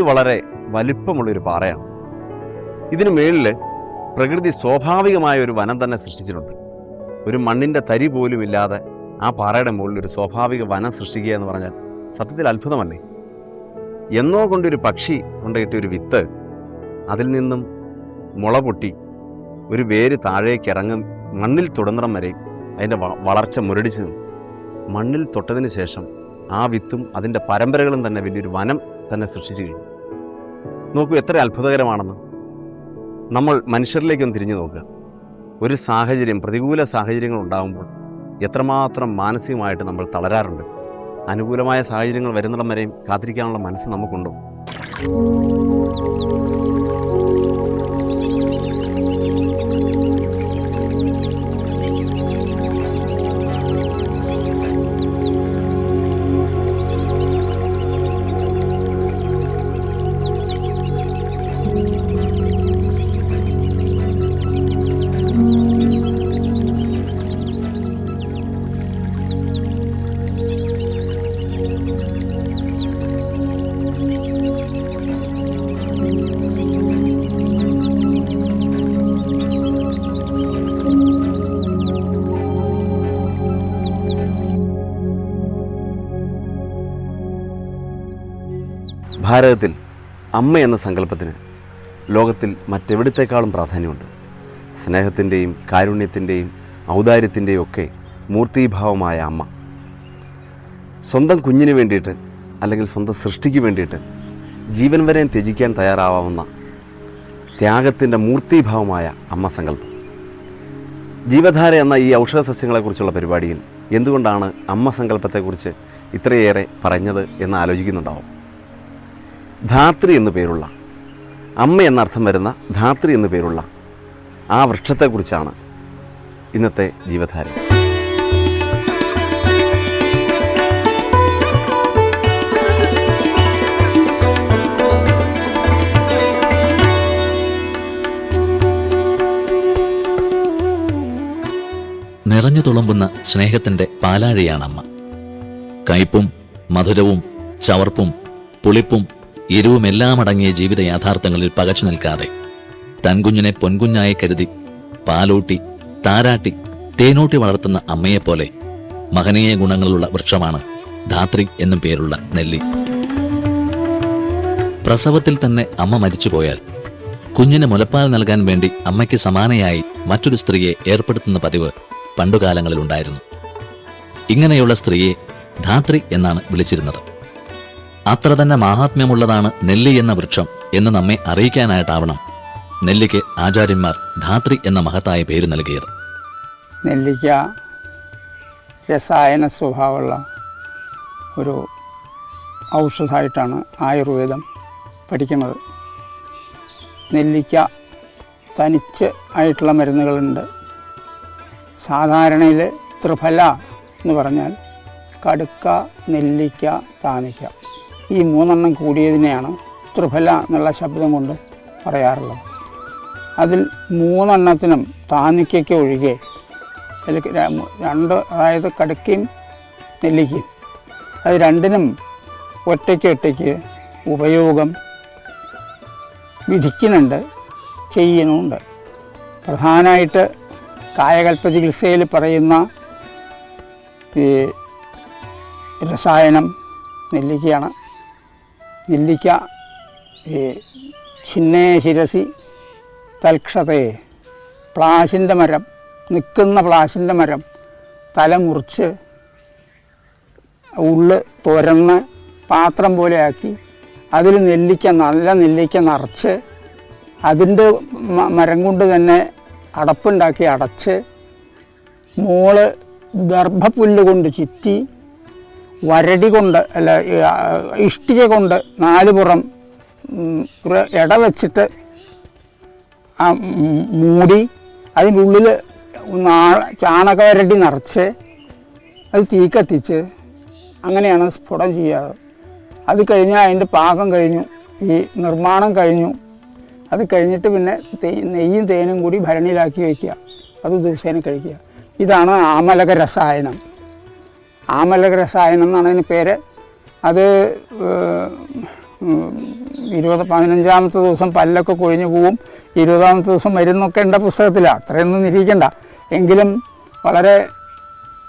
വളരെ വലിപ്പമുള്ളൊരു പാറയാണ്. ഇതിനു മേളിൽ പ്രകൃതി സ്വാഭാവികമായ ഒരു വനം തന്നെ സൃഷ്ടിച്ചിട്ടുണ്ട്. ഒരു മണ്ണിന്റെ തരി പോലും ഇല്ലാതെ ആ പാറയുടെ മുകളിൽ ഒരു സ്വാഭാവിക വനം സൃഷ്ടിക്കുക എന്ന് പറഞ്ഞാൽ സത്യത്തിൽ അത്ഭുതമല്ലേ? എന്നോ കൊണ്ടൊരു പക്ഷി കൊണ്ടിട്ട് ഒരു വിത്ത് അതിൽ നിന്നും മുള പൊട്ടി ഒരു വേര് താഴേക്ക് ഇറങ്ങി മണ്ണിൽ തുടങ്ങണം വരെ അതിന്റെ വളർച്ച മുരടിച്ച് നിന്നു. മണ്ണിൽ തൊട്ടതിന് ശേഷം ആ വിത്തും അതിന്റെ പരമ്പരകളും തന്നെ വലിയൊരു വനം തന്നെ സൃഷ്ടിച്ചു കഴിഞ്ഞു. നോക്കൂ എത്ര അത്ഭുതകരമാണെന്ന്. നമ്മൾ മനുഷ്യരിലേക്കൊന്ന് തിരിഞ്ഞു നോക്കുക. ഒരു സാഹചര്യം പ്രതികൂല സാഹചര്യങ്ങൾ ഉണ്ടാകുമ്പോൾ എത്രമാത്രം മാനസികമായിട്ട് നമ്മൾ തളരാറുണ്ട്. അനുകൂലമായ സാഹചര്യങ്ങൾ വരുന്നിടം വരെയും കാത്തിരിക്കാനുള്ള മനസ്സ് നമുക്കുണ്ടോ? ഭാരതത്തിൽ അമ്മ എന്ന സങ്കല്പത്തിന് ലോകത്തിൽ മറ്റെവിടത്തേക്കാളും പ്രാധാന്യമുണ്ട്. സ്നേഹത്തിന്റെയും കാരുണ്യത്തിന്റെയും ഔദാര്യത്തിന്റെയും ഒക്കെ മൂർത്തീഭാവമായ അമ്മ. സ്വന്തം കുഞ്ഞിന് വേണ്ടിയിട്ട് അല്ലെങ്കിൽ സ്വന്തം സൃഷ്ടിക്ക് വേണ്ടിയിട്ട് ജീവൻ വരെ ത്യജിക്കാൻ തയ്യാറാവാവുന്ന ത്യാഗത്തിന്റെ മൂർത്തീഭാവമായ അമ്മ സങ്കല്പം. ജീവധാര എന്ന ഈ ഔഷധ സസ്യങ്ങളെക്കുറിച്ചുള്ള പരിപാടിയിൽ എന്തുകൊണ്ടാണ് അമ്മ സങ്കല്പത്തെക്കുറിച്ച് ഇത്രയേറെ പറഞ്ഞത് എന്ന് ആലോചിക്കുന്നുണ്ടാവും. ധാത്രി എന്നു പേരുള്ള അമ്മ എന്നർത്ഥം വരുന്ന ധാത്രി എന്നു പേരുള്ള ആ വൃക്ഷത്തെക്കുറിച്ചാണ് ഇന്നത്തെ ജീവധാര. നിറഞ്ഞു തുളുമ്പുന്ന സ്നേഹത്തിന്റെ പാലാഴിയാണമ്മ. കയ്പും മധുരവും ചവർപ്പും പുളിപ്പും എരിവുമെല്ലാം അടങ്ങിയ ജീവിത യാഥാർത്ഥ്യങ്ങളിൽ പകച്ചു നിൽക്കാതെ തൻകുഞ്ഞിനെ പൊൻകുഞ്ഞായി കരുതി പാലൂട്ടി താരാട്ടി തേനൂട്ടി വളർത്തുന്ന അമ്മയെപ്പോലെ മഹനീയ ഗുണങ്ങളുള്ള വൃക്ഷമാണ് ധാത്രി എന്നും പേരുള്ള നെല്ലി. പ്രസവത്തിൽ തന്നെ അമ്മ മരിച്ചുപോയാൽ കുഞ്ഞിന് മുലപ്പാൽ നൽകാൻ വേണ്ടി അമ്മയ്ക്ക് സമാനയായി മറ്റൊരു സ്ത്രീയെ ഏർപ്പെടുത്തുന്ന പതിവ് പണ്ടുകാലങ്ങളിലുണ്ടായിരുന്നു. ഇങ്ങനെയുള്ള സ്ത്രീയെ ധാത്രി എന്നാണ് വിളിച്ചിരുന്നത്. അത്ര തന്നെ മാഹാത്മ്യമുള്ളതാണ് നെല്ലി എന്ന വൃക്ഷം എന്ന് നമ്മെ അറിയിക്കാനായിട്ടാവണം നെല്ലിക്ക് ആചാര്യന്മാർ ധാത്രി എന്ന മഹത്തായ പേര് നൽകിയത്. നെല്ലിക്ക രസായന സ്വഭാവമുള്ള ഒരു ഔഷധമായിട്ടാണ് ആയുർവേദം പഠിക്കുന്നത്. നെല്ലിക്ക തനിച്ച് ആയിട്ടുള്ള മരുന്നുകളുണ്ട്. സാധാരണയിൽ ത്രിഫല എന്ന് പറഞ്ഞാൽ കടുക്ക നെല്ലിക്ക താനിക്ക ഈ മൂന്നെണ്ണം കൂടിയതിനെയാണ് ത്രിഫല എന്നുള്ള ശബ്ദം കൊണ്ട് പറയാറുള്ളത്. അതിൽ മൂന്നെണ്ണത്തിനും താനിക്കയ്ക്ക് ഒഴികെ രണ്ട് അതായത് കടുക്കയും നെല്ലിക്കയും. അത് രണ്ടിനും ഒറ്റയ്ക്ക് ഒറ്റയ്ക്ക് ഉപയോഗം വിധിക്കുന്നുണ്ട് ചെയ്യുന്നുണ്ട് പ്രധാനമായിട്ട് കായകൽപ്പ ചികിത്സയിൽ പറയുന്ന ഈ രസായനം നെല്ലിക്കയാണ്. നെല്ലിക്ക ഈ ചിന്നേ ശിരസി തൽക്ഷതയെ പ്ലാശിന്റെ മരം നിൽക്കുന്ന പ്ലാശിന്റെ മരം തല മുറിച്ച് ഉള്ള് തുരന്ന് പാത്രം പോലെയാക്കി അതിൽ നെല്ലിക്ക നല്ല നെല്ലിക്ക നിറച്ച് അതിന്റെ മരം കൊണ്ട് തന്നെ അടപ്പുണ്ടാക്കി അടച്ച് മോൾ ഗർഭപ്പുല്ല് കൊണ്ട് ചുറ്റി വരടി കൊണ്ട് അല്ല ഇഷ്ടിക കൊണ്ട് നാല് പുറം ഇട വെച്ചിട്ട് ആ മൂടി അതിന്റെ ഉള്ളിൽ ചാണകവരടി നിറച്ച് അത് തീ കത്തിച്ച് അങ്ങനെയാണ് സ്ഫുടം ചെയ്യാറ് അത് കഴിഞ്ഞാൽ അതിന്റെ പാകം കഴിഞ്ഞു ഈ നിർമ്മാണം കഴിഞ്ഞു. അത് കഴിഞ്ഞിട്ട് പിന്നെ നെയ്യും തേനും കൂടി ഭരണിയിലാക്കി വയ്ക്കുക. അത് ദിവസേന കഴിക്കുക. ഇതാണ് ആമലക രസായനം. ആമലക രസായനം എന്നാണ് അതിന് പേര്. അത് ഇരുപത് പതിനഞ്ചാമത്തെ ദിവസം പല്ലൊക്കെ കൊഴിഞ്ഞു പോവും. ഇരുപതാമത്തെ ദിവസം മരുന്നൊക്കെ ഉണ്ട് പുസ്തകത്തിലാണ് അത്രയൊന്നും നിരീക്കണ്ട എങ്കിലും വളരെ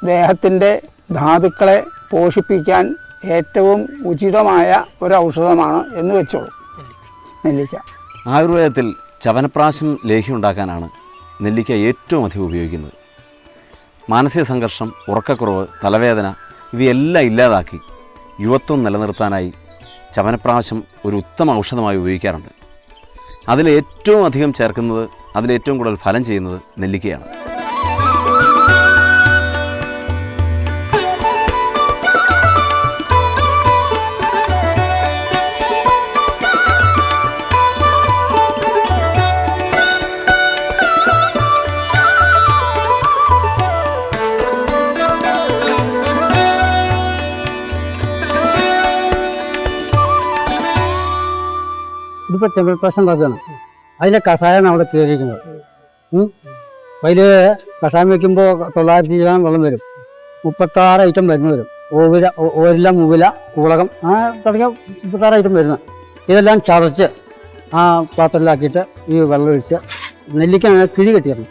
ദേഹത്തിന്റെ ധാതുക്കളെ പോഷിപ്പിക്കാൻ ഏറ്റവും ഉചിതമായ ഒരു ഔഷധമാണ് എന്ന് വെച്ചോളൂ. നെല്ലിക്ക. ആയുർവേദത്തിൽ ചവനപ്രാശം ലേഹ്യം ഉണ്ടാക്കാനാണ് നെല്ലിക്ക ഏറ്റവും അധികം ഉപയോഗിക്കുന്നത്. മാനസിക സംഘർഷം ഉറക്കക്കുറവ് തലവേദന ഇവയെല്ലാം ഇല്ലാതാക്കി യുവത്വം നിലനിർത്താനായി ചവനപ്രാവശ്യം ഒരു ഉത്തമ ഔഷധമായി ഉപയോഗിക്കാറുണ്ട്. അതിൽ ഏറ്റവും അധികം ചേർക്കുന്നത് അതിലേറ്റവും കൂടുതൽ ഫലം ചെയ്യുന്നത് നെല്ലിക്കയാണ്. ഇതിപ്പോൾ ചെമ്പൽപ്രശ്നം പറഞ്ഞു അതിന്റെ കഷായമാണ് അവിടെ കയറിയിരിക്കുന്നത്. അതിൽ കഷായം വയ്ക്കുമ്പോൾ തൊള്ളായിരത്തി ഗ്രാം വെള്ളം വരും. മുപ്പത്താറ് ഐറ്റം മരുന്ന് വരും. ഓവില ഓരില മുവില കൂളകം ആ തുടങ്ങിയ മുപ്പത്താറ് ഐറ്റം വരുന്നത് ഇതെല്ലാം ചതച്ച് ആ പാത്രത്തിലാക്കിയിട്ട് ഈ വെള്ളം ഒഴിച്ച് നെല്ലിക്കാണ് കിഴി കെട്ടിയിരുന്നു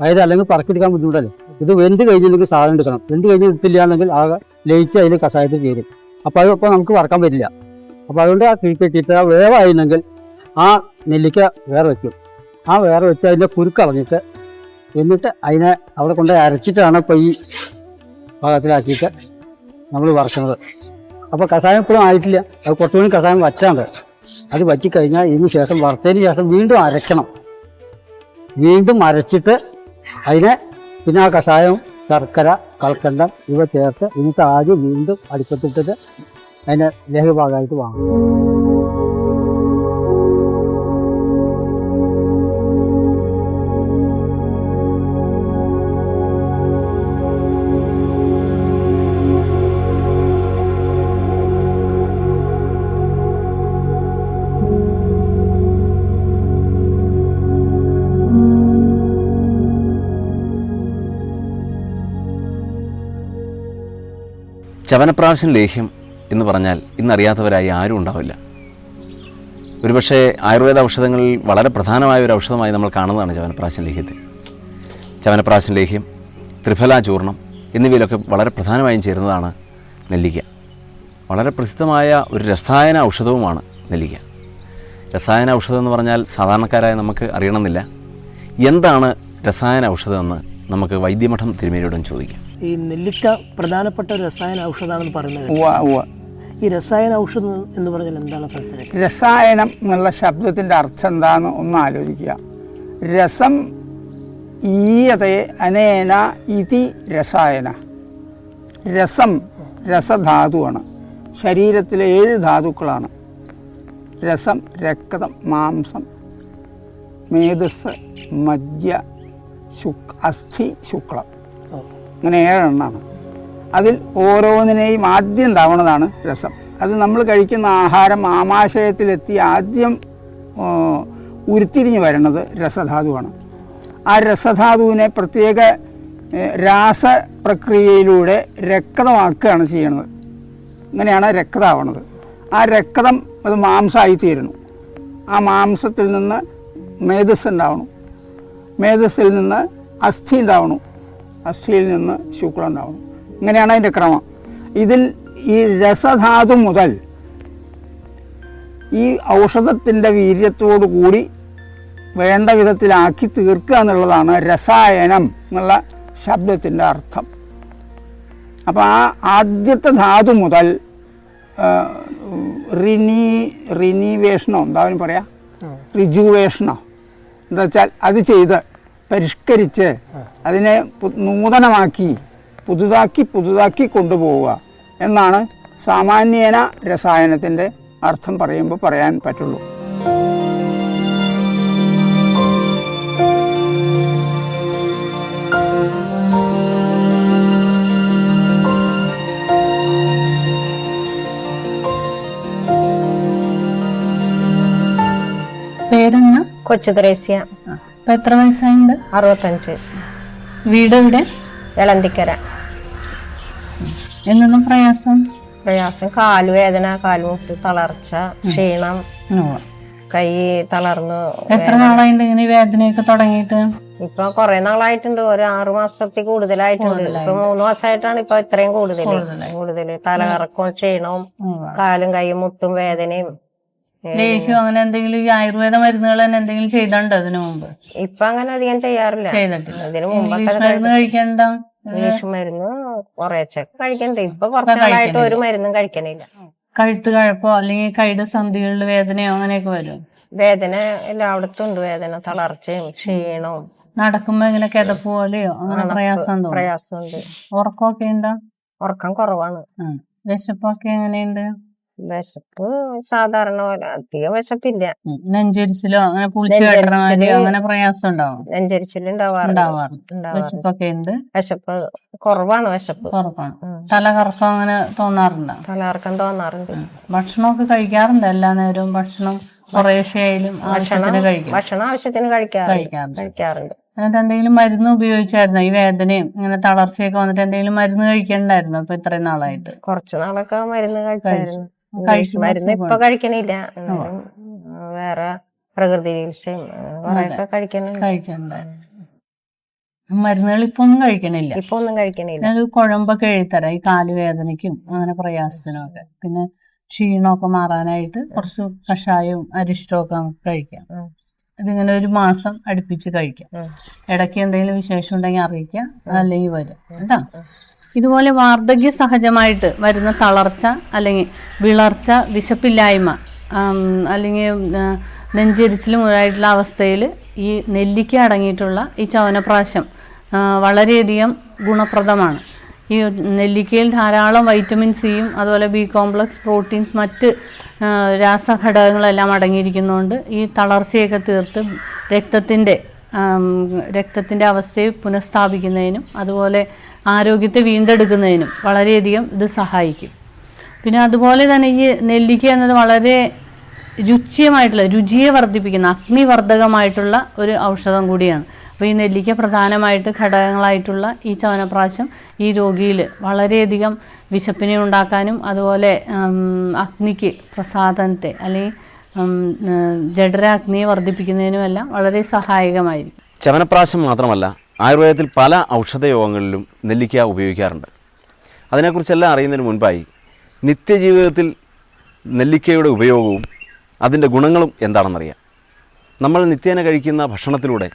അതായത് അല്ലെങ്കിൽ പറക്കിയെടുക്കാൻ ബുദ്ധിമുട്ടല്ലേ? ഇത് വെന്ത് കഴിഞ്ഞില്ലെങ്കിൽ സാധനം എടുക്കണം. വെന്ത് കഴിഞ്ഞ് എടുത്തില്ല എന്നെങ്കിൽ ആകെ ലയിച്ച് അതിൽ കഷായത്തിൽ കയറും. അപ്പോൾ അത് അപ്പോൾ നമുക്ക് വറക്കാൻ പറ്റില്ല. അപ്പോൾ അതുകൊണ്ട് ആ കിഴി കെട്ടിയിട്ട് ആ വേവായിരുന്നെങ്കിൽ ആ നെല്ലിക്ക വേറെ വെക്കും. ആ വേറെ വെച്ച് അതിന്റെ കുരുക്കളഞ്ഞിട്ട് എന്നിട്ട് അതിനെ അവിടെ കൊണ്ട് അരച്ചിട്ടാണ് ഇപ്പോൾ ഈ പാകത്തിലാക്കിയിട്ട് നമ്മൾ വറക്കുന്നത്. അപ്പോൾ കഷായം ഇപ്പോഴും ആയിട്ടില്ല. അത് കുറച്ചുകൂടി കഷായം വറ്റാണ്ട് അത് വറ്റിക്കഴിഞ്ഞാൽ ഇതിന് ശേഷം വറുത്തതിന് ശേഷം വീണ്ടും അരയ്ക്കണം. വീണ്ടും അരച്ചിട്ട് അതിനെ പിന്നെ ആ കഷായം ശർക്കര കൽക്കണ്ടം ഇവ ചേർത്ത് എന്നിട്ട് ആദ്യം വീണ്ടും അടുപ്പത്തിട്ടിട്ട് അതിന്റെ ലേഹഭാഗമായിട്ട് വാങ്ങും. ചവനപ്രാവശ്യം ലേഹ്യം എന്ന് പറഞ്ഞാൽ ഇന്നറിയാത്തവരായി ആരും ഉണ്ടാവില്ല. ഒരുപക്ഷെ ആയുർവേദ ഔഷധങ്ങളിൽ വളരെ പ്രധാനമായ ഒരു ഔഷധമായി നമ്മൾ കാണുന്നതാണ് ചവനപ്രാശൻ ലേഹ്യത്തെ. ചവനപ്രാശൻ ലേഹ്യം ത്രിഫലാചൂർണം എന്നിവയിലൊക്കെ വളരെ പ്രധാനമായും ചേരുന്നതാണ് നെല്ലിക്ക. വളരെ പ്രസിദ്ധമായ ഒരു രസായന ഔഷധവുമാണ് നെല്ലിക്ക. രസായന ഔഷധം എന്ന് പറഞ്ഞാൽ സാധാരണക്കാരായ നമുക്ക് അറിയണമെന്നില്ല. എന്താണ് രസായന ഔഷധമെന്ന് നമുക്ക് വൈദ്യമഠം തിരുമേനിയോടും ചോദിക്കാം. ഈ നെല്ലിക്ക പ്രധാനപ്പെട്ട ഒരു രസായന ഔഷധമാണെന്ന് പറയുന്നത് ഈ രസായന ഔഷധം എന്ന് പറഞ്ഞാൽ എന്താണ് സത്യം രസായനം എന്നുള്ള ശബ്ദത്തിന്റെ അർത്ഥം എന്താണെന്ന് ഒന്ന് ആലോചിക്കുക. രസം ഈയതയെ അനേന ഇതി രസായന. രസം രസധാതുവാണ്. ശരീരത്തിലെ ഏഴ് ധാതുക്കളാണ്. രസം രക്തം മാംസം മേധസ് മജ്ജ ശുക് അസ്ഥി ശുക്ലം. അങ്ങനെ ഏഴെണ്ണമാണ് അതിൽ ഓരോന്നിനെയും ആദ്യം ഉണ്ടാവുന്നതാണ് രസം. അത് നമ്മൾ കഴിക്കുന്ന ആഹാരം ആമാശയത്തിലെത്തി ആദ്യം ഉരുത്തിരിഞ്ഞ് വരുന്നത് രസധാതുവാണ്. ആ രസധാതുവിനെ പ്രത്യേക രാസപ്രക്രിയയിലൂടെ രക്തമാക്കുകയാണ് ചെയ്യുന്നത് അങ്ങനെയാണ് രക്തമാവണത് ആ രക്തം അത് മാംസമായി തീരുന്നു ആ മാംസത്തിൽ നിന്ന് മേധസ് ഉണ്ടാവണം. മേധസ്സിൽ നിന്ന് അസ്ഥി ഉണ്ടാവണം. അസ്ഥിയിൽ നിന്ന് ശുക്ലം ഉണ്ടാവണം. ഇങ്ങനെയാണ് അതിന്റെ ക്രമം. ഇതിൽ ഈ രസധാതു മുതൽ ഈ ഔഷധത്തിന്റെ വീര്യത്തോടു കൂടി വേണ്ട വിധത്തിലാക്കി തീർക്കുക എന്നുള്ളതാണ് രസായനം എന്നുള്ള ശബ്ദത്തിന്റെ അർത്ഥം. അപ്പോൾ ആ ആദ്യത്തെ ധാതു മുതൽ റിനി റിനീവേഷനോ എന്താ പറയാ? റിജുവേഷനോ. എന്താ വെച്ചാൽ അത് ചെയ്ത് പരിഷ്കരിച്ച് അതിനെ നൂതനമാക്കി പുതുതാക്കി പുതുതാക്കി കൊണ്ടുപോവുക എന്നാണ് സാമാന്യേന രസായനത്തിന്റെ അർത്ഥം പറയുമ്പോൾ പറയാൻ പറ്റുള്ളൂ. പേരെന്നാ? കൊച്ചു ത്രേസ്യ. എത്ര വയസ്സായുണ്ട്? അറുപത്തഞ്ച്. വീട് എവിടെ എളന്തിക്കര. എന്നൊന്നും പ്രയാസം? പ്രയാസം കാലുവേദന കാലുമുട്ട് തളർച്ച ക്ഷീണം കൈ തളർന്നു എത്ര നാളായിട്ട് ഇങ്ങനെ വേദനയൊക്കെ തുടങ്ങിയിട്ട്? ഇപ്പൊ കൊറേ നാളായിട്ടുണ്ട് ഒരു ആറു മാസത്തിൽ കൂടുതലായിട്ടുണ്ട്. ഇപ്പൊ മൂന്ന് മാസമായിട്ടാണ് ഇപ്പൊ ഇത്രയും കൂടുതൽ. കൂടുതൽ തലകറക്കവും ക്ഷീണവും കാലും കൈയും മുട്ടും വേദനയും. ലേഹ്യം അങ്ങനെ എന്തെങ്കിലും ഈ ആയുർവേദ മരുന്നുകൾ തന്നെ എന്തെങ്കിലും ചെയ്തിട്ടുണ്ടോ അതിനു മുമ്പ്? ഇപ്പൊ അങ്ങനെ അധികം ചെയ്യാറില്ല. ചെയ്തിട്ടില്ല. ഇതിനു മുമ്പ് മരുന്ന് കഴിക്കണ്ട? ഇംഗ്ലീഷ് മരുന്ന് കുറേച്ചെ കഴിക്കണ്ട? ഇപ്പൊ കുറച്ചാളായിട്ട് ഒരു മരുന്നും കഴിക്കണില്ല. കഴുത്ത് കഴപ്പോ അല്ലെങ്കിൽ കൈയുടെ സന്ധികളിൽ വേദനയോ അങ്ങനെയൊക്കെ വരും? വേദന എല്ലായിടത്തും ഉണ്ട്. വേദന തളർച്ചയും ക്ഷീണവും. നടക്കുമ്പോ ഇങ്ങനെ കിതപ്പ് പോലെയോ? അങ്ങനെ പ്രയാസം പ്രയാസമുണ്ട്. ഉറക്കമൊക്കെ ഉണ്ടോ? ഉറക്കം കുറവാണ്. വിശപ്പൊക്കെ എങ്ങനെയുണ്ട്? വിശപ്പ് സാധാരണ പോലെ അധികം വിശപ്പില്ല. നെഞ്ചരിച്ചിലോ അങ്ങനെ പുളിച്ചു അങ്ങനെ പ്രയാസം ഉണ്ടാവും നെഞ്ചരിച്ചിലുണ്ടാവാറുണ്ട് വിശപ്പൊക്കെ ഉണ്ട്. വിശപ്പ് കുറവാണ് വിശപ്പ്. കുറവാണ്. തലകറക്കം അങ്ങനെ തോന്നാറുണ്ടോ? തലകറക്കം തോന്നാറുണ്ട്. ഭക്ഷണമൊക്കെ കഴിക്കാറുണ്ട് എല്ലാ നേരവും? ഭക്ഷണം കുറേശ്ശെയായാലും ഭക്ഷണത്തിന് ആവശ്യത്തിന് കഴിക്കും. ഭക്ഷണം ആവശ്യത്തിന് കഴിക്കാറുണ്ട്. കഴിക്കാറുണ്ട്. എന്നിട്ട് എന്തെങ്കിലും മരുന്ന് ഉപയോഗിച്ചായിരുന്നോ? ഈ വേദനയും ഇങ്ങനെ തളർച്ചയൊക്കെ വന്നിട്ട് എന്തെങ്കിലും മരുന്ന് കഴിക്കണ്ടായിരുന്നോ ഇപ്പൊ ഇത്രയും നാളായിട്ട്? കുറച്ചു നാളൊക്കെ മരുന്ന് കഴിച്ചായിരുന്നു. മരുന്ന് ഇപ്പൊ. കഴിക്കണില്ല. വേറെ പ്രകൃതി ചികിത്സയും കഴിക്കുന്നുണ്ട്. മരുന്നുകൾ ഇപ്പൊ ഒന്നും കഴിക്കണില്ല. ഇപ്പൊ ഒന്നും കഴിക്കണില്ല ഞാനൊരു കുഴമ്പൊക്കെ എഴുതരാം ഈ കാൽ വേദനയ്ക്കും അങ്ങനെ പ്രയാസത്തിനും ഒക്കെ പിന്നെ ക്ഷീണമൊക്കെ മാറാനായിട്ട് കുറച്ച് കഷായവും അരിഷ്ടവും ഒക്കെ നമുക്ക് കഴിക്കാം. ഇതിങ്ങനെ ഒരു മാസം അടുപ്പിച്ച് കഴിക്കാം. ഇടയ്ക്ക് എന്തെങ്കിലും വിശേഷം ഉണ്ടെങ്കിൽ അറിയിക്കാം. അല്ലെങ്കിൽ വരും. കേട്ടോ? ഇതുപോലെ വാർദ്ധക്യ സഹജമായിട്ട് വരുന്ന തളർച്ച അല്ലെങ്കിൽ വിളർച്ച വിശപ്പില്ലായ്മ അല്ലെങ്കിൽ ആ, നെഞ്ചെരിച്ചിൽ മുതലായിട്ടുള്ള അവസ്ഥയിൽ ഈ നെല്ലിക്ക അടങ്ങിയിട്ടുള്ള ഈ ചവനപ്രാശം വളരെയധികം ഗുണപ്രദമാണ്. ഈ നെല്ലിക്കയിൽ ധാരാളം വൈറ്റമിൻ സിയും അതുപോലെ ബി കോംപ്ലക്സ് പ്രോട്ടീൻസ് മറ്റ് രാസഘടകങ്ങളെല്ലാം അടങ്ങിയിരിക്കുന്നതുകൊണ്ട് ഈ തളർച്ചയൊക്കെ തീർത്ത് രക്തത്തിന്റെ രക്തത്തിന്റെ അവസ്ഥയെ പുനഃസ്ഥാപിക്കുന്നതിനും അതുപോലെ ആരോഗ്യത്തെ വീണ്ടെടുക്കുന്നതിനും വളരെയധികം ഇത് സഹായിക്കും. പിന്നെ അതുപോലെ തന്നെ ഈ നെല്ലിക്ക എന്നത് വളരെ രുചിയമായിട്ടുള്ള രുചിയെ വർദ്ധിപ്പിക്കുന്ന അഗ്നിവർദ്ധകമായിട്ടുള്ള ഒരു ഔഷധം കൂടിയാണ്. അപ്പോൾ ഈ നെല്ലിക്ക പ്രധാനമായിട്ട് ഘടകങ്ങളായിട്ടുള്ള ഈ ചവനപ്രാശം ഈ രോഗിയിൽ വളരെയധികം വിശപ്പിനെ ഉണ്ടാക്കാനും അതുപോലെ അഗ്നിക്ക് പ്രസാദനത്തെ അല്ലെങ്കിൽ ജഡരാഗ്നിയെ വർദ്ധിപ്പിക്കുന്നതിനുമെല്ലാം വളരെ സഹായകമായിരിക്കും. ചവനപ്രാശം മാത്രമല്ല ആയുർവേദത്തിൽ പല ഔഷധയോഗങ്ങളിലും നെല്ലിക്ക ഉപയോഗിക്കാറുണ്ട്. അതിനെക്കുറിച്ചെല്ലാം അറിയുന്നതിന് മുൻപായി നിത്യജീവിതത്തിൽ നെല്ലിക്കയുടെ ഉപയോഗവും അതിന്റെ ഗുണങ്ങളും എന്താണെന്നറിയാം. നമ്മൾ നിത്യേന കഴിക്കുന്ന ഭക്ഷണത്തിലൂടെ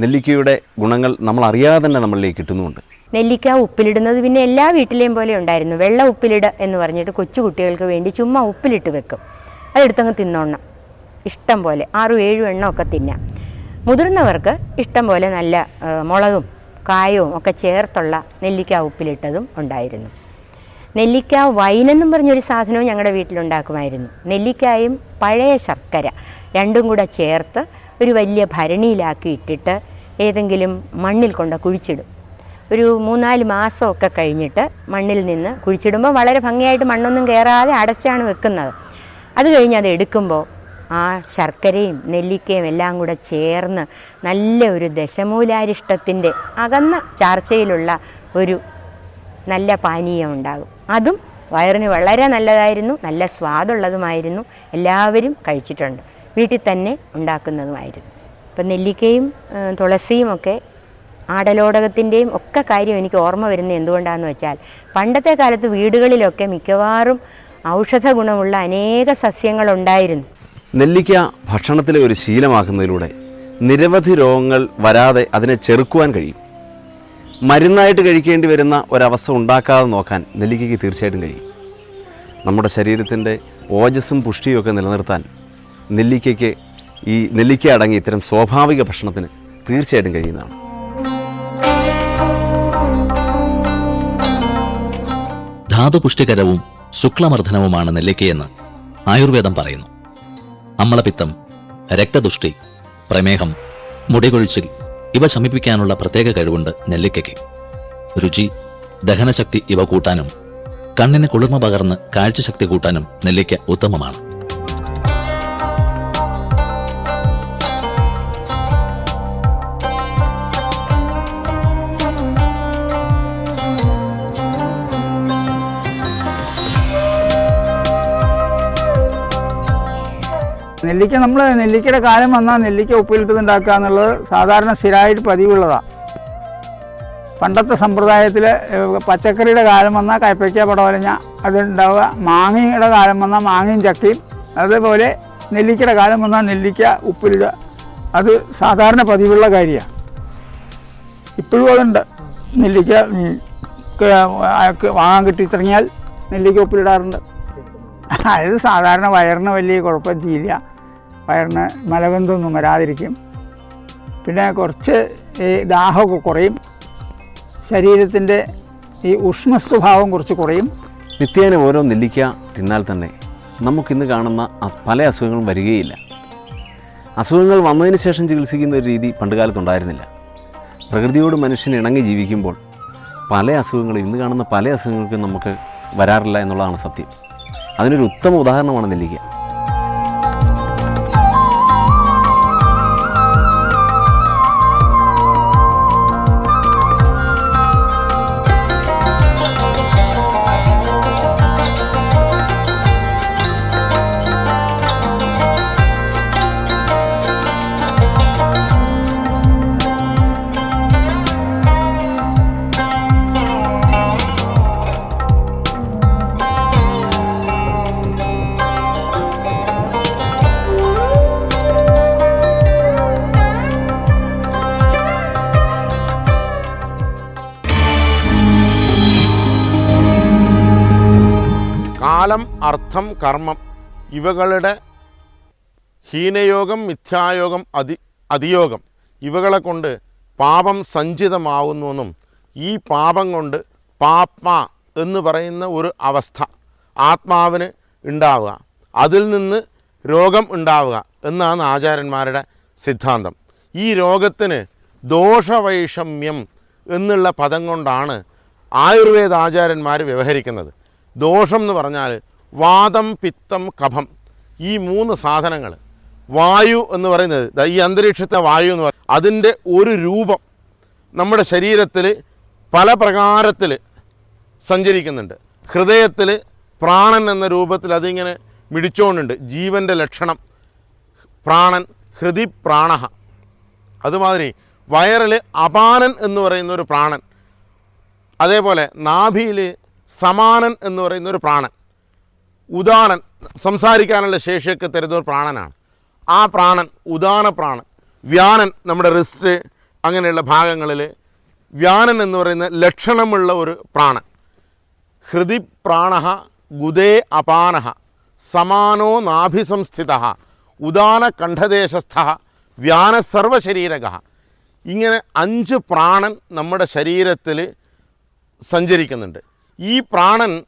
നെല്ലിക്കയുടെ ഗുണങ്ങൾ നമ്മൾ അറിയാതെ തന്നെ നമ്മളിലേക്ക് കിട്ടുന്നുമുണ്ട്. നെല്ലിക്ക ഉപ്പിലിടുന്നത് പിന്നെ എല്ലാ വീട്ടിലെയും പോലെ ഉണ്ടായിരുന്നു. വെള്ള ഉപ്പിലിട എന്ന് പറഞ്ഞിട്ട് കൊച്ചു കുട്ടികൾക്ക് വേണ്ടി ചുമ്മാ ഉപ്പിലിട്ട് വെക്കും. അതെടുത്തങ്ങ് തിന്നോണം. ഇഷ്ടം പോലെ. ആറും ഏഴും എണ്ണമൊക്കെ തിന്നാം. മുതിർന്നവർക്ക് ഇഷ്ടം പോലെ നല്ല മുളകും കായവും ഒക്കെ ചേർത്തുള്ള നെല്ലിക്ക ഉപ്പിലിട്ടതും ഉണ്ടായിരുന്നു. നെല്ലിക്ക വൈനെന്നും പറഞ്ഞൊരു സാധനവും ഞങ്ങളുടെ വീട്ടിലുണ്ടാക്കുമായിരുന്നു. നെല്ലിക്കായും പഴയ ശർക്കര രണ്ടും കൂടെ ചേർത്ത് ഒരു വലിയ ഭരണിയിലാക്കി ഇട്ടിട്ട് ഏതെങ്കിലും മണ്ണിൽ കൊണ്ട് കുഴിച്ചിടും. ഒരു മൂന്നാൽ മാസമൊക്കെ കഴിഞ്ഞിട്ട് മണ്ണിൽ നിന്ന് കുഴിച്ചിടുമ്പോൾ വളരെ ഭംഗിയായിട്ട് മണ്ണൊന്നും കയറാതെ അടച്ചാണ് വെക്കുന്നത്. അത് കഴിഞ്ഞ് അത് എടുക്കുമ്പോൾ ആ ശർക്കരയും നെല്ലിക്കയും എല്ലാം കൂടെ ചേർന്ന് നല്ല ഒരു ദശമൂലാരിഷ്ടത്തിന്റെ അകന്ന ചാർച്ചയിലുള്ള ഒരു നല്ല പാനീയം ഉണ്ടാകും. അതും വയറിന് വളരെ നല്ലതായിരുന്നു നല്ല സ്വാദുള്ളതുമായിരുന്നു എല്ലാവരും കഴിച്ചിട്ടുണ്ട് വീട്ടിൽ തന്നെ ഉണ്ടാക്കുന്നതുമായിരുന്നു. ഇപ്പം നെല്ലിക്കയും തുളസിയും ഒക്കെ ആടലോടകത്തിന്റെയും ഒക്കെ കാര്യം എനിക്ക് ഓർമ്മ വരുന്നത് എന്തുകൊണ്ടാണെന്ന് വെച്ചാൽ പണ്ടത്തെ കാലത്ത് വീടുകളിലൊക്കെ മിക്കവാറും ഔഷധ ഗുണമുള്ള അനേക സസ്യങ്ങളുണ്ടായിരുന്നു. നെല്ലിക്ക ഭക്ഷണത്തിലെ ഒരു ശീലമാക്കുന്നതിലൂടെ നിരവധി രോഗങ്ങൾ വരാതെ അതിനെ ചെറുക്കുവാൻ കഴിയും. മരുന്നായിട്ട് കഴിക്കേണ്ടി വരുന്ന ഒരവസ്ഥ ഉണ്ടാക്കാതെ നോക്കാൻ നെല്ലിക്കയ്ക്ക് തീർച്ചയായിട്ടും കഴിയും. നമ്മുടെ ശരീരത്തിന്റെ ഓജസ്സും പുഷ്ടിയും ഒക്കെ നിലനിർത്താൻ നെല്ലിക്കയ്ക്ക് ഈ നെല്ലിക്ക അടങ്ങിയ ഇത്തരം സ്വാഭാവിക ഭക്ഷണത്തിന് തീർച്ചയായിട്ടും കഴിയുന്നതാണ്. ധാതുപുഷ്ടികരവും ശുക്ലമർദ്ദനവുമാണ് നെല്ലിക്കയെന്ന് ആയുർവേദം പറയുന്നു. അമ്ലപിത്തം രക്തദുഷ്ടി പ്രമേഹം മുടികൊഴിച്ചിൽ ഇവ ശമിപ്പിക്കാനുള്ള പ്രത്യേക കഴിവുണ്ട് നെല്ലിക്കയ്ക്ക്. രുചി ദഹനശക്തി ഇവ കൂട്ടാനും കണ്ണിന് കുളിർമ പകർന്ന് കാഴ്ചശക്തി കൂട്ടാനും നെല്ലിക്ക ഉത്തമമാണ്. നെല്ലിക്ക നമ്മൾ നെല്ലിക്കയുടെ കാലം വന്നാൽ നെല്ലിക്ക ഉപ്പിലിട്ടുണ്ടാക്കുക എന്നുള്ളത് സാധാരണ സ്ഥിരമായിട്ട് പതിവുള്ളതാണ് പണ്ടത്തെ സമ്പ്രദായത്തിൽ പച്ചക്കറിയുടെ കാലം വന്നാൽ കയ്പ്പയ്ക്ക പടവലഞ്ഞ അതുണ്ടാവുക. മാങ്ങയുടെ കാലം വന്നാൽ മാങ്ങയും ചക്കയും. അതേപോലെ നെല്ലിക്കയുടെ കാലം വന്നാൽ നെല്ലിക്ക ഉപ്പിലിടുക. അത് സാധാരണ പതിവുള്ള കാര്യമാണ് ഇപ്പോഴും അതുണ്ട്. നെല്ലിക്ക വാങ്ങാൻ കിട്ടി തുടങ്ങിയാൽ നെല്ലിക്ക ഉപ്പിലിടാറുണ്ട്. അത് സാധാരണ വയറിന് വലിയ കുഴപ്പം ചെയ്യില്ല വയറിന് മലബന്ധമൊന്നും വരാതിരിക്കും. പിന്നെ കുറച്ച് ഈ ദാഹമൊക്കെ കുറയും. ശരീരത്തിന്റെ ഈ ഉഷ്ണ സ്വഭാവം കുറച്ച് കുറയും. നിത്യേന ഓരോ നെല്ലിക്ക തിന്നാൽ തന്നെ നമുക്കിന്ന് കാണുന്ന പല അസുഖങ്ങളും വരികയില്ല. അസുഖങ്ങൾ വന്നതിന് ശേഷം ചികിത്സിക്കുന്ന ഒരു രീതി പണ്ടുകാലത്തുണ്ടായിരുന്നില്ല പ്രകൃതിയോട് മനുഷ്യൻ ഇണങ്ങി ജീവിക്കുമ്പോൾ പല അസുഖങ്ങളും ഇന്ന് കാണുന്ന പല അസുഖങ്ങൾക്കും നമുക്ക് വരാറില്ല എന്നുള്ളതാണ് സത്യം. അതിനൊരു ഉത്തമ ഉദാഹരണമാണ് നെല്ലിക്ക. കാലം അർത്ഥം കർമ്മം ഇവകളുടെ ഹീനയോഗം മിഥ്യായോഗം അതി അതിയോഗം ഇവകളെ കൊണ്ട് പാപം സഞ്ചിതമാവുന്നുവെന്നും ഈ പാപം കൊണ്ട് പാപ്മ എന്ന് പറയുന്ന ഒരു അവസ്ഥ ആത്മാവിന് ഉണ്ടാവുക. അതിൽ നിന്ന് രോഗം ഉണ്ടാവുക എന്നാണ് ആചാര്യന്മാരുടെ സിദ്ധാന്തം. ഈ രോഗത്തിന് ദോഷവൈഷമ്യം എന്നുള്ള പദം കൊണ്ടാണ് ആയുർവേദ ആചാര്യന്മാർ വ്യവഹരിക്കുന്നത്. ദോഷം എന്ന് പറഞ്ഞാൽ വാദം പിത്തം കഫം. ഈ മൂന്ന് സാധനങ്ങൾ. വായു എന്ന് പറയുന്നത് ഈ അന്തരീക്ഷത്തെ വായു എന്ന് പറയുന്നത് അതിന്റെ ഒരു രൂപം നമ്മുടെ ശരീരത്തിൽ പല പ്രകാരത്തിൽ സഞ്ചരിക്കുന്നുണ്ട്. ഹൃദയത്തിൽ പ്രാണൻ എന്ന രൂപത്തിൽ അതിങ്ങനെ മിടിച്ചുകൊണ്ടുണ്ട് ജീവന്റെ ലക്ഷണം പ്രാണൻ ഹൃദി പ്രാണ അതുമാതിരി വയറിൽ അപാനൻ എന്ന് പറയുന്ന ഒരു പ്രാണൻ അതേപോലെ നാഭിയിൽ സമാനൻ എന്ന് പറയുന്ന ഒരു പ്രാണൻ. ഉദാനൻ സംസാരിക്കാനുള്ള ശേഷിയൊക്കെ തരുന്ന ഒരു പ്രാണനാണ്. ആ പ്രാണൻ ഉദാന പ്രാണൻ വ്യാനൻ നമ്മുടെ റിസ്റ്റ് അങ്ങനെയുള്ള ഭാഗങ്ങളിൽ വ്യാനൻ എന്ന് പറയുന്ന ലക്ഷണമുള്ള ഒരു പ്രാണൻ. ഹൃദി പ്രാണ ഗുദേ അപാന സമാനോ നാഭിസംസ്ഥിത ഉദാന കണ്ഠദേശസ്ഥ വ്യാന സർവശരീരക. ഇങ്ങനെ അഞ്ച് പ്രാണൻ നമ്മുടെ ശരീരത്തിൽ സഞ്ചരിക്കുന്നുണ്ട്. ഈ പ്രാണൻ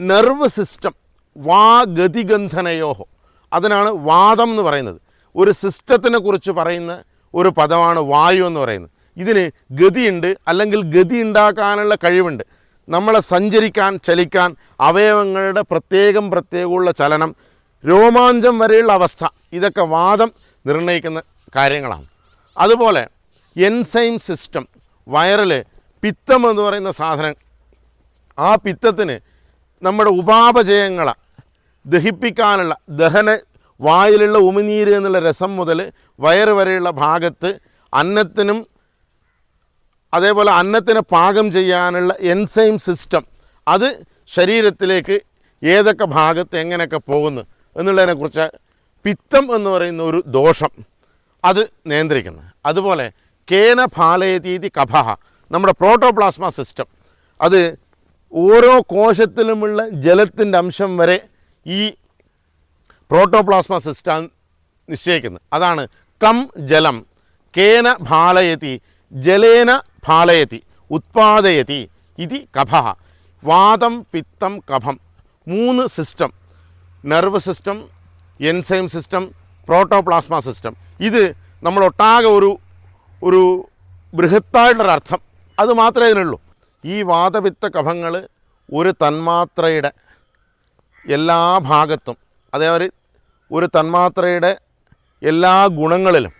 നെർവ് സിസ്റ്റം വാഗതിഗന്ധനയോഹോ. അതിനാണ് വാദം എന്ന് പറയുന്നത്. ഒരു സിസ്റ്റത്തിനെ കുറിച്ച് പറയുന്ന ഒരു പദമാണ് വായു എന്ന് പറയുന്നത്. ഇതിന് ഗതിയുണ്ട് അല്ലെങ്കിൽ ഗതി ഉണ്ടാക്കാനുള്ള കഴിവുണ്ട്. നമ്മളെ സഞ്ചരിക്കാൻ ചലിക്കാൻ അവയവങ്ങളുടെ പ്രത്യേകം പ്രത്യേകമുള്ള ചലനം രോമാഞ്ചം വരെയുള്ള അവസ്ഥ ഇതൊക്കെ വാദം നിർണയിക്കുന്ന കാര്യങ്ങളാണ്. അതുപോലെ എൻസൈം സിസ്റ്റം വയറിൽ പിത്തം എന്ന് പറയുന്ന സാധനം ആ പിത്തത്തിന് നമ്മുടെ ഉപാപചയങ്ങളെ. ദഹിപ്പിക്കാനുള്ള ദഹന വായിലുള്ള ഉമിനീര് എന്നുള്ള രസം മുതൽ വയറ് വരെയുള്ള ഭാഗത്ത് അന്നത്തിനും അതേപോലെ അന്നത്തിനെ പാകം ചെയ്യാനുള്ള എൻസൈം സിസ്റ്റം അത് ശരീരത്തിലേക്ക് ഏതൊക്കെ ഭാഗത്ത് എങ്ങനെയൊക്കെ പോകുന്നു എന്നുള്ളതിനെക്കുറിച്ച് പിത്തം എന്ന് പറയുന്ന ഒരു ദോഷം അത് നിയന്ത്രിക്കുന്നത് അതുപോലെ കേന ഫാലയതീതി കഫഹ നമ്മുടെ പ്രോട്ടോപ്ലാസ്മ സിസ്റ്റം അത് ഓരോ കോശത്തിലുമുള്ള ജലത്തിന്റെ അംശം വരെ ഈ പ്രോട്ടോപ്ലാസ്മ സിസ്റ്റം നിശ്ചയിക്കുന്നത് അതാണ് കം ജലം കേന ഭാലയതി ജലേന ഭാലയതി ഉത്പാദയതി ഇതി കഫഹ വാദം പിത്തം കഫം മൂന്ന് system nerve system enzyme system protoplasm system. ഇത് നമ്മളൊട്ടാകെ ഒരു ഒരു ബൃഹത്തായിട്ടൊരർത്ഥം അത് മാത്രമേ ഇതിനുള്ളൂ. ഈ വാദവിത്ത കഫങ്ങൾ ഒരു തന്മാത്രയുടെ എല്ലാ ഭാഗത്തും അതേമാതിരി ഒരു തന്മാത്രയുടെ എല്ലാ ഗുണങ്ങളിലും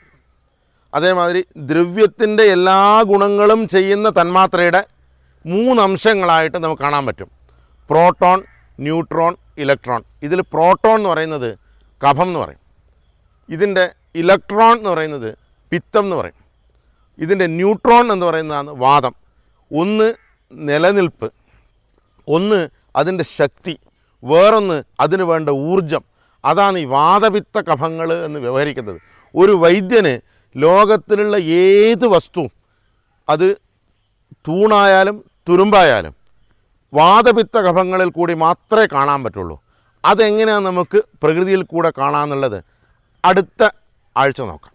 അതേമാതിരി ദ്രവ്യത്തിന്റെ എല്ലാ ഗുണങ്ങളും ചെയ്യുന്ന തന്മാത്രയുടെ മൂന്നംശങ്ങളായിട്ട് നമുക്ക് കാണാൻ പറ്റും. Proton neutron electron. ഇതിൽ പ്രോട്ടോൺ എന്ന് പറയുന്നത് കഫം എന്ന് പറയും. ഇതിന്റെ ഇലക്ട്രോൺ എന്ന് പറയുന്നത് പിത്തം എന്ന് പറയും. ഇതിന്റെ ന്യൂട്രോൺ എന്ന് പറയുന്നതാണ് വാദം. ഒന്ന് നിലനിൽപ്പ്. ഒന്ന് അതിന്റെ ശക്തി. വേറൊന്ന് അതിന് വേണ്ട ഊർജം അതാണ് ഈ വാദപിത്ത കഫങ്ങൾ എന്ന് വ്യവഹരിക്കുന്നത്. ഒരു വൈദ്യന് ലോകത്തിലുള്ള ഏത് വസ്തുവും അത് തൂണായാലും തുരുമ്പായാലും വാദപിത്ത കഫങ്ങളിൽ കൂടി മാത്രമേ കാണാൻ പറ്റുള്ളൂ. അതെങ്ങനെയാണ് നമുക്ക് പ്രകൃതിയിൽ കൂടെ കാണാമെന്നുള്ളത് അടുത്ത ആഴ്ച നോക്കാം.